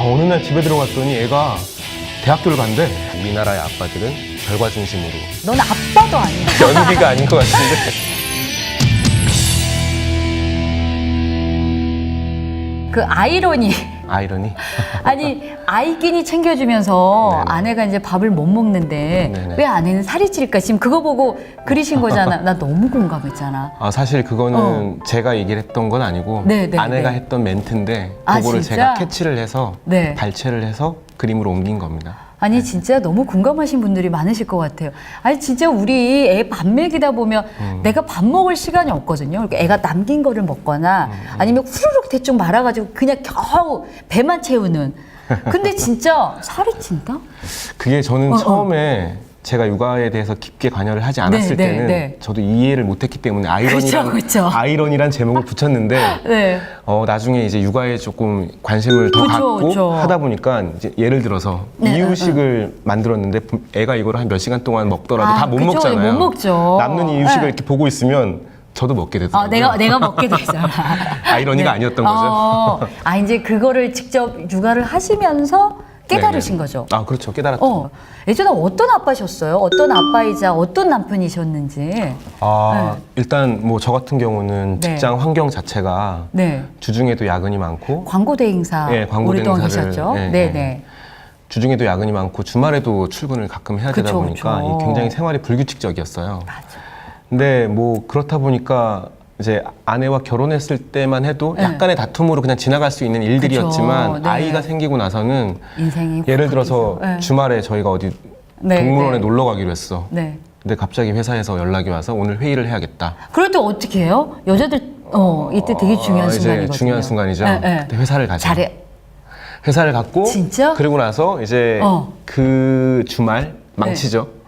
아, 어느 날 집에 들어갔더니 애가 대학교를 간대. 우리나라의 아빠들은 결과 중심으로. 넌 아빠도 아니야. 연기가 아닌 것 같은데. 그 아이러니. 아이러니. 아니 아이 끼니 챙겨주면서 네네. 아내가 이제 밥을 못 먹는데 네네. 왜 아내는 살이 찔까 지금 그거 보고 그리신 거잖아 나 너무 공감했잖아 아, 사실 그거는 제가 얘기를 했던 건 아니고 어. 네, 네, 아내가 네. 했던 멘트인데 아, 그거를 진짜? 제가 캐치를 해서 네. 발췌를 해서 그림으로 옮긴 겁니다. 아니 진짜 너무 공감하신 분들이 많으실 것 같아요 아니 진짜 우리 애 밥 먹이다 보면 음. 내가 밥 먹을 시간이 없거든요 그러니까 애가 남긴 거를 먹거나 음, 아니면 후루룩 대충 말아가지고 그냥 겨우 배만 채우는 근데 진짜 살이 찐다? 그게 저는 어, 어. 처음에 제가 육아에 대해서 깊게 관여를 하지 않았을 네, 네, 때는 네. 저도 이해를 못했기 때문에 아이러니란 그쵸, 그쵸. 아이러니란 제목을 붙였는데 네 어, 나중에 이제 육아에 조금 관심을 더 그쵸, 갖고 그쵸. 하다 보니까 이제 예를 들어서 네, 이유식을 만들었는데 부- 애가 이걸 한 몇 시간 동안 먹더라도 아, 다 못 그쵸, 먹잖아요. 못 먹죠. 남는 이유식을 네. 이렇게 보고 있으면 저도 먹게 되더라고요. 아, 내가 내가 먹게 되잖아. 아이러니가 아니었던 거죠. 어, 아 이제 그거를 직접 육아를 하시면서 깨달으신 네네. 거죠. 아 그렇죠 깨달았죠. 어, 예전에 어떤 아빠셨어요? 어떤 아빠이자 어떤 남편이셨는지. 아 일단 뭐 저 같은 경우는 네. 직장 환경 자체가 네. 주중에도 야근이 많고 광고 대행사 예, 광고 오랫동안 대행사를, 계셨죠? 예, 네, 예. 네. 주중에도 야근이 많고 주말에도 출근을 가끔 해야 되다 그쵸, 보니까 그쵸. 이 굉장히 생활이 불규칙적이었어요. 맞아. 근데 뭐 그렇다 보니까 이제 아내와 결혼했을 때만 해도 네. 약간의 다툼으로 그냥 지나갈 수 있는 일들이었지만 그쵸, 네. 아이가 생기고 나서는 인생이 예를 들어서 네. 주말에 저희가 어디 네, 동물원에 네. 놀러 가기로 했어. 네. 근데 갑자기 회사에서 연락이 와서 오늘 회의를 해야겠다. 그럴 때 어떻게 해요? 여자들 어 이때 되게 중요한 어, 이제 순간이거든요. 중요한 순간이죠. 네, 네. 그때 회사를 가죠. 잘해. 회사를 갔고 진짜? 그리고 나서 이제 어. 그 주말 망치죠.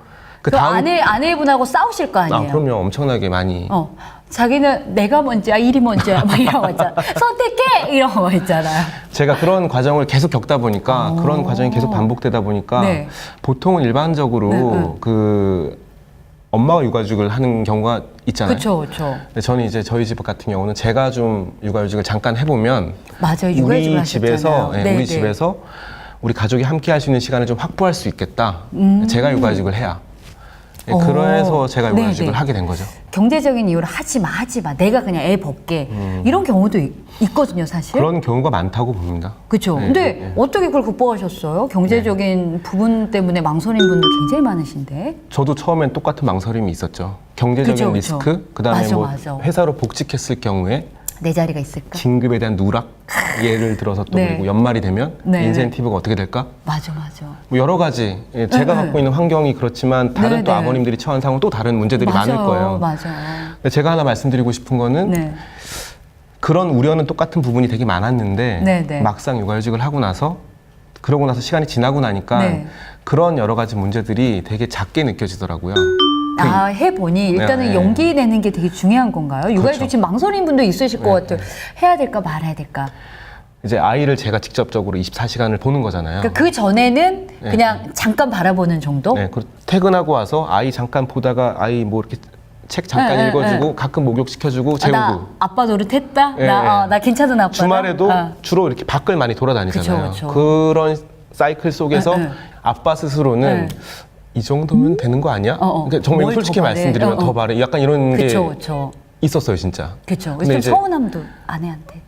그그 아내 아내분하고 싸우실 거 아니에요? 아 그럼요 엄청나게 많이 어, 자기는 내가 먼저야, 일이 먼저야, 막 이런 거 있잖아. 선택해! 이런 거 있잖아요. 제가 그런 과정을 계속 겪다 보니까 그런 과정이 계속 반복되다 보니까 어. 네. 보통은 일반적으로 네, 네. 그 엄마가 육아휴직을 하는 경우가 있잖아요. 그쵸, 그쵸. 근데 저는 이제 저희 집 같은 경우는 제가 좀 육아휴직을 잠깐 해보면 맞아요. 육아휴직을 우리 하셨잖아요. 집에서 예, 네, 우리 네. 집에서 우리 가족이 함께 할 수 있는 시간을 좀 확보할 수 있겠다. 음. 제가 육아휴직을 해야. 예, 어. 그래서 제가 네, 육아휴직을 네. 하게 된 거죠. 경제적인 이유로 하지 마, 하지 마. 내가 그냥 애 벗게. 이런 경우도 있, 있거든요, 사실. 음. 그런 경우가 많다고 봅니다. 그쵸. 네, 근데 네, 네. 어떻게 그걸 극복하셨어요? 경제적인 부분 때문에 망설인 분들 굉장히 많으신데. 저도 처음엔 똑같은 망설임이 있었죠. 경제적인 그쵸, 그쵸. 리스크, 그다음에 맞아, 뭐 맞아. 회사로 복직했을 경우에 내 자리가 있을까? 진급에 대한 누락, 예를 들어서 또 네. 그리고 연말이 되면 네. 인센티브가 어떻게 될까? 맞아, 맞아. 뭐 여러 가지 예, 제가 네, 갖고 있는 환경이 그렇지만 다른 네, 또 네. 아버님들이 처한 상황은 또 다른 문제들이 맞아요, 많을 거예요. 맞아. 근데 제가 하나 말씀드리고 싶은 거는 네. 그런 우려는 똑같은 부분이 되게 많았는데 네, 네. 막상 육아휴직을 하고 나서 그러고 나서 시간이 지나고 나니까 네. 그런 여러 가지 문제들이 되게 작게 느껴지더라고요. 아, 해보니 일단은 네, 네. 용기 내는 게 되게 중요한 건가요? 육아휴직 그렇죠. 지금 망설이는 분도 있으실 것 네, 같아요. 해야 될까 말아야 될까? 이제 아이를 제가 직접적으로 24시간을 보는 거잖아요. 그러니까 그 전에는 네. 그냥 잠깐 바라보는 정도? 네, 그 퇴근하고 와서 아이 잠깐 보다가 아이 뭐 이렇게 책 잠깐 네, 네, 읽어주고 가끔 목욕 시켜주고 아, 재우고 나 아빠 노릇했다? 네, 나, 네. 어, 나 괜찮은 아빠. 주말에도 주로 이렇게 밖을 많이 돌아다니잖아요. 그쵸, 그쵸. 그런 사이클 속에서 네, 네. 아빠 스스로는 네. 이 정도면 되는 거 아니야? 어, 어. 그러니까 정말 뭘 솔직히 더 바래? 말씀드리면 어, 어. 더 바래. 약간 이런 그쵸, 게 그쵸. 있었어요, 진짜. 그쵸. 근데 좀 이제- 서운함도 아내한테.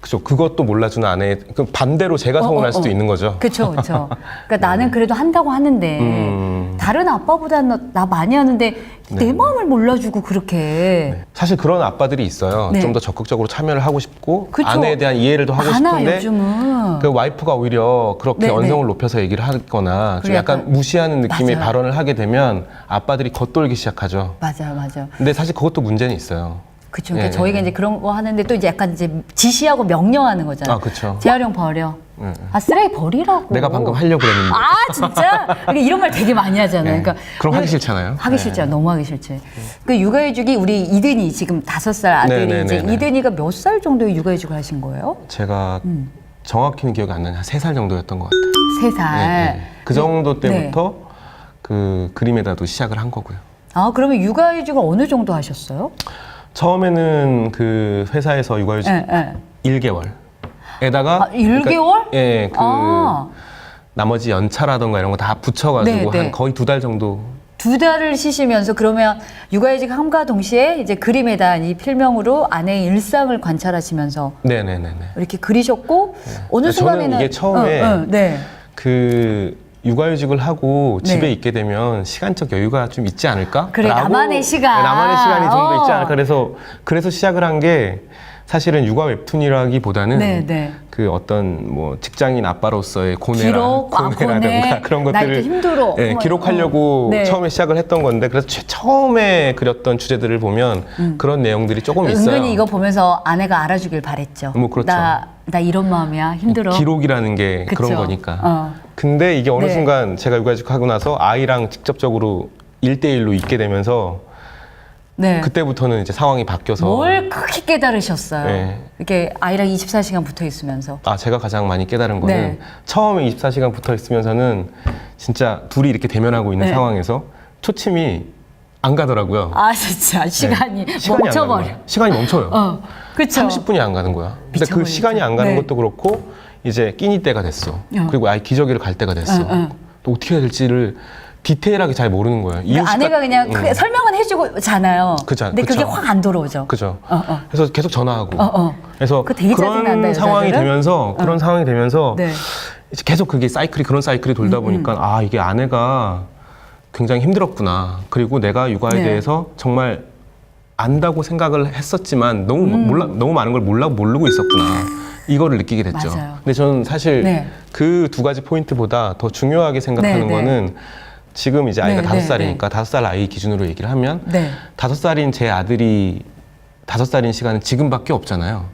그죠. 그것도 몰라주는 아내, 그 반대로 제가 서운할 어, 어, 수도 어. 있는 거죠. 그쵸, 그쵸. 그러니까 나는 그래도 한다고 하는데, 음. 다른 아빠보다는 나, 나 많이 하는데, 내 네. 마음을 몰라주고 그렇게. 사실 그런 아빠들이 있어요. 네. 좀 더 적극적으로 참여를 하고 싶고 그쵸. 아내에 대한 이해를 더 하고 많아, 싶은데 요즘은. 그 와이프가 오히려 그렇게 네, 언성을 네. 높여서 얘기를 하거나 좀 그래, 약간 약간- 무시하는 느낌의 맞아요. 발언을 하게 되면 아빠들이 겉돌기 시작하죠. 맞아요, 맞아요. 근데 사실 그것도 문제는 있어요. 그쵸. 그러니까 예, 저희가 예. 이제 그런 거 하는데 또 이제 약간 이제 지시하고 명령하는 거잖아요. 아, 그쵸. 재활용 버려. 예, 예. 아, 쓰레기 버리라고. 내가 방금 하려고 그랬는데. 아, 진짜? 그러니까 이런 말 되게 많이 하잖아요. 예. 그러니까. 그럼 하기 싫잖아요. 하기 예. 싫죠. 너무 하기 싫지. 그 육아휴직이 우리 이든이 지금 다섯 살 아들이 네, 네, 이제 네, 네. 이든이가 몇 살 정도의 육아휴직을 하신 거예요? 제가 음. 정확히는 기억이 안 나는데 한세 살 정도였던 것 같아요. 세 살. 예, 예. 그 정도 네. 때부터 그 그림에다도 시작을 한 거고요. 아, 그러면 육아휴직을 어느 정도 하셨어요? 처음에는 그 회사에서 육아휴직 예, 예. 1개월. 에다가 아, 1개월? 예, 그 아. 나머지 연차라던가 이런 거 다 붙여가지고 네, 네. 한 거의 두 달 정도. 두 달을 쉬시면서 그러면 육아휴직 함과 동시에 이제 그림에 대한 이 필명으로 아내의 일상을 관찰하시면서 네네네네. 이렇게 그리셨고 어느 아, 저는 순간에는 이게 처음에 어, 어, 네. 그 육아휴직을 하고 네. 집에 있게 되면 시간적 여유가 좀 있지 않을까? 그래, 나만의 시간. 네, 나만의 시간이 좀 더 있지 어. 않을까? 그래서 그래서 시작을 한 게 사실은 육아 웹툰이라기보다는 네, 네. 그 어떤 뭐 직장인 아빠로서의 고뇌라, 기록, 아, 고뇌라든가 고뇌. 그런 나 것들을 힘들어. 예, 어머, 기록하려고 어. 네. 처음에 시작을 했던 건데 그래서 최- 처음에 그렸던 주제들을 보면 그런 내용들이 조금 있어요. 음. 은근히 이거 보면서 아내가 알아주길 바랬죠. 뭐 그렇죠. 나, 나 이런 마음이야. 힘들어. 기록이라는 게 그런 그쵸. 거니까. 어. 근데 이게 어느 네. 순간 제가 육아휴직 하고 나서 아이랑 직접적으로 일대일로 있게 되면서 네. 그때부터는 이제 상황이 바뀌어서 뭘 크게 깨달으셨어요? 네. 이렇게 아이랑 24시간 붙어 있으면서. 아 제가 가장 많이 깨달은 거는 네. 처음에 24시간 붙어 있으면서는 진짜 둘이 이렇게 대면하고 있는 네. 상황에서 초침이 안 가더라고요. 아 진짜 시간이 네. 시간이 안 멈춰버려. 시간이 멈춰요. 어, 그렇죠. 30분이 안 가는 거야. 근데 그 미쳐버리죠. 시간이 안 가는 네. 것도 그렇고 이제 끼니 때가 됐어. 어. 그리고 아이 기저귀를 갈 때가 됐어. 응, 응. 또 어떻게 해야 될지를 디테일하게 잘 모르는 거예요. 이유식 아내가 같- 그냥 음. 설명은 해주고잖아요. 그쵸, 근데 그게 그쵸. 확 안 들어오죠. 그죠. 어, 어. 그래서 계속 전화하고. 어, 어. 그래서 그거 되게 짜증난다, 그런 상황이 여자들은. 되면서 그런 상황이 되면서 네. 이제 계속 그게 사이클이 그런 사이클이 음, 돌다 보니까 아 이게 아내가 굉장히 힘들었구나. 그리고 내가 육아에 네. 대해서 정말 안다고 생각을 했었지만 너무 몰라 너무 많은 걸 몰라 모르고 있었구나. 이거를 느끼게 됐죠. 음. 맞아요. 근데 저는 사실 네. 그 두 가지 포인트보다 더 중요하게 생각하는 네, 네. 거는 지금 이제 아이가 네, 다섯 네, 살이니까 다섯 살 아이 기준으로 얘기를 하면 네. 다섯 살인 제 아들이 다섯 살인 시간은 지금밖에 없잖아요.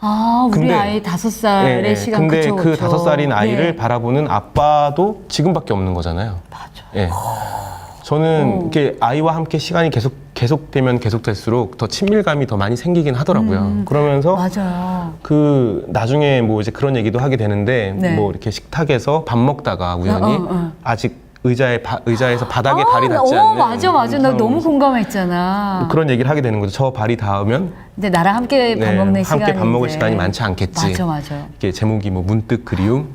아 우리 근데- 아이 다섯 살의 예, 예. 시간 근데 그쵸, 그. 다섯 살인 아이를 네. 바라보는 아빠도 지금밖에 없는 거잖아요. 맞아. 예. 저는 어. 이렇게 아이와 함께 시간이 계속 계속되면 계속될수록 더 친밀감이 더 많이 생기긴 하더라고요. 음. 그러면서 맞아요. 그 나중에 뭐 이제 그런 얘기도 하게 되는데 네. 뭐 이렇게 식탁에서 밥 먹다가 우연히 어, 어, 어. 아직 의자에 바- 의자에서 바닥에 아, 발이 나- 닿지 어, 않는 맞아 맞아. 나 너무 공감했잖아. 뭐 그런 얘기를 하게 되는 거죠. 저 발이 닿으면 근데 나랑 함께 밥 네, 먹는 함께 시간이 밥 먹을 시간이 많지 않겠지. 맞아 맞아. 이게 제목이 뭐 문득 그리움.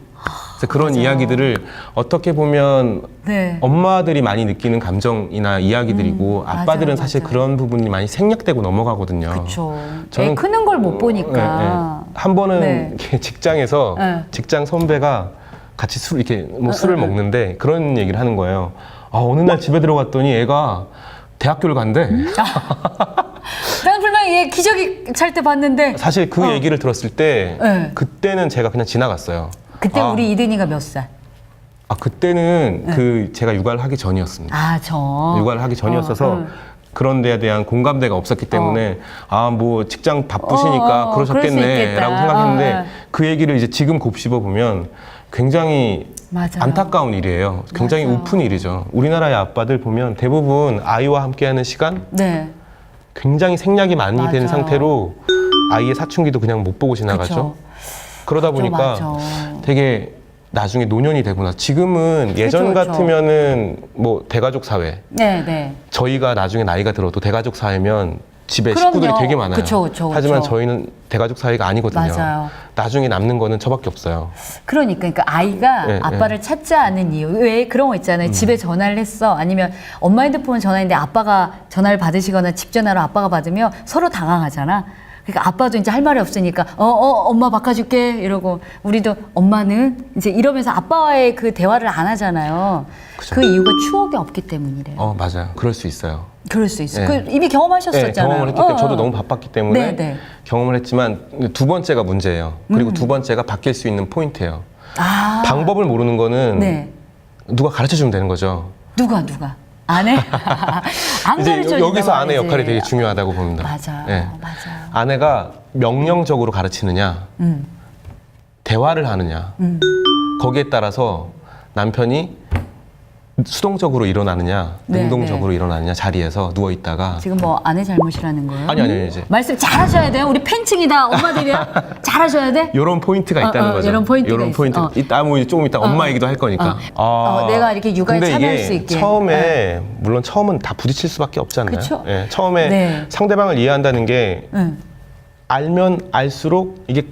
그래서 그런 맞아. 이야기들을 어떻게 보면 네. 엄마들이 많이 느끼는 감정이나 이야기들이고 음, 아빠들은 맞아요, 사실 맞아요. 그런 부분이 많이 생략되고 넘어가거든요. 그렇죠. 저는- 애 크는 걸못 네, 보니까. 네. 한 번은 네. 직장에서 네. 직장 선배가 같이 술 이렇게 뭐 술을. 먹는데 그런 얘기를 하는 거예요. 아, 어느 날 집에 들어갔더니 애가 대학교를 간대. 음. 나는 분명히 얘 기저귀 찰 때 봤는데 사실 그 어. 얘기를 들었을 때 네. 그때는 제가 그냥 지나갔어요. 그때 아, 우리 이든이가 몇 살? 아 그때는 그 제가 육아를 하기 전이었습니다. 아 저. 육아를 하기 전이었어서 어, 어. 그런 데에 대한 공감대가 없었기 때문에 아 뭐 직장 바쁘시니까 어, 어, 그럴 수 있겠다. 그러셨겠네라고 생각했는데 어, 어. 그 얘기를 이제 지금 곱씹어 보면 굉장히 맞아요. 안타까운 일이에요. 굉장히 맞아요. 우픈 일이죠. 우리나라의 아빠들 보면 대부분 아이와 함께하는 시간 네. 굉장히 생략이 많이 된 맞아요. 상태로 아이의 사춘기도 그냥 못 보고 지나가죠. 그쵸. 그러다 맞아, 보니까 맞아. 되게 나중에 노년이 되구나. 지금은 예전 그쵸, 그쵸. 같으면은 뭐 대가족 사회 네, 네. 저희가 나중에 나이가 들어도 대가족 사회면 집에 그럼요. 식구들이 되게 많아요. 그쵸, 그쵸, 그쵸. 하지만 저희는 대가족 사회가 아니거든요. 맞아요. 나중에 남는 거는 저밖에 없어요. 그러니까, 그러니까 아이가 네, 음. 아빠를 찾지 않은 이유 왜 그런 거 있잖아요. 집에 전화를 했어 아니면 엄마 핸드폰 전화했는데 아빠가 전화를 받으시거나 집 전화로 아빠가 받으면 서로 당황하잖아. 그러니까 아빠도 이제 할 말이 없으니까 어 어 엄마 바꿔줄게 이러고 우리도 엄마는 이제 이러면서 아빠와의 그 대화를 안 하잖아요. 그죠. 그 이유가 추억이 없기 때문이래요. 어 맞아요. 그럴 수 있어요. 그럴 수 있어. 네. 그 이미 경험하셨었잖아요. 네, 경험을 했기 때문에 어, 저도 어. 너무 바빴기 때문에 네, 네. 경험을 했지만 두 번째가 문제예요. 그리고 음. 두 번째가 바뀔 수 있는 포인트예요. 아 방법을 모르는 거는 네. 누가 가르쳐 주면 되는 거죠. 누가 누가 아내 안 이제 가르쳐 여기서 아내 역할이 되게 중요하다고 봅니다. 맞아요. 네. 맞아요. 아내가 명령적으로 가르치느냐, 음. 대화를 하느냐, 음. 거기에 따라서 남편이 수동적으로 일어나느냐, 네, 능동적으로 일어나느냐 자리에서 누워 있다가 지금 뭐 아내 잘못이라는 거예요? 아니 아니 이제 말씀 잘하셔야 돼요. 우리 팬층이다 엄마들이야. 잘하셔야 돼. 이런 포인트가 어, 있다는 어, 거죠. 이런 포인트가 요런 있어. 포인트. 어. 이따 뭐 조금 이따 엄마 얘기도 할 거니까. 아, 어, 내가 이렇게 육아에 근데 참여할 이게 수 있게. 처음에 물론 처음은 다 부딪힐 수밖에 없지 않나요? 그쵸? 예, 처음에 네. 상대방을 이해한다는 게 응. 알면 알수록 이게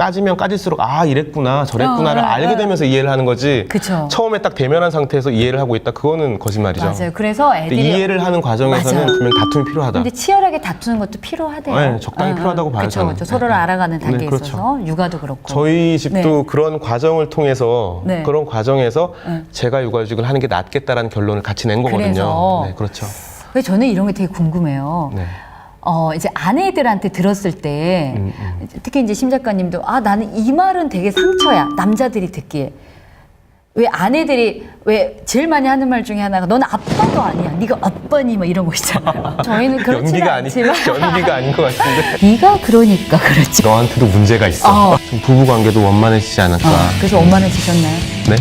까지면 까질수록 아 이랬구나 저랬구나를 어, 어, 알게 어. 되면서 이해를 하는 거지. 그쵸. 처음에 딱 대면한 상태에서 이해를 하고 있다. 그거는 거짓말이죠. 맞아요. 그래서 근데 애들이 이해를 하는 과정에서는 맞아요. 분명 다툼이 필요하다. 근데 치열하게 다투는 것도 필요하대요. 네, 적당히 필요하다고 봐요, 그렇죠, 저는. 그렇죠. 서로를 네. 알아가는 네, 단계에 그렇죠. 있어서 육아도 그렇고. 저희 집도 그런 과정을 통해서 네. 그런 과정에서 네. 제가 육아휴직을 하는 게 낫겠다라는 결론을 같이 낸 거거든요. 그래서. 네, 그렇죠. 왜 저는 이런 게 되게 궁금해요. 네. 어, 이제 아내들한테 들었을 때, 음, 특히 이제 심 작가님도, 아, 나는 이 말은 되게 상처야. 남자들이 듣기에. 왜 아내들이 왜 제일 많이 하는 말 중에 하나가 넌 아빠도 아니야. 네가 아빠니 뭐 이런 거 있잖아요. 저희는 그렇지는 연기가 아니 않지만 연기가 아닌 것 같은데. 네가 그러니까 그렇지. 너한테도 문제가 있어. 어. 좀 부부 관계도 원만해지지 않을까. 어, 그래서 엄마는 지셨나요? 네.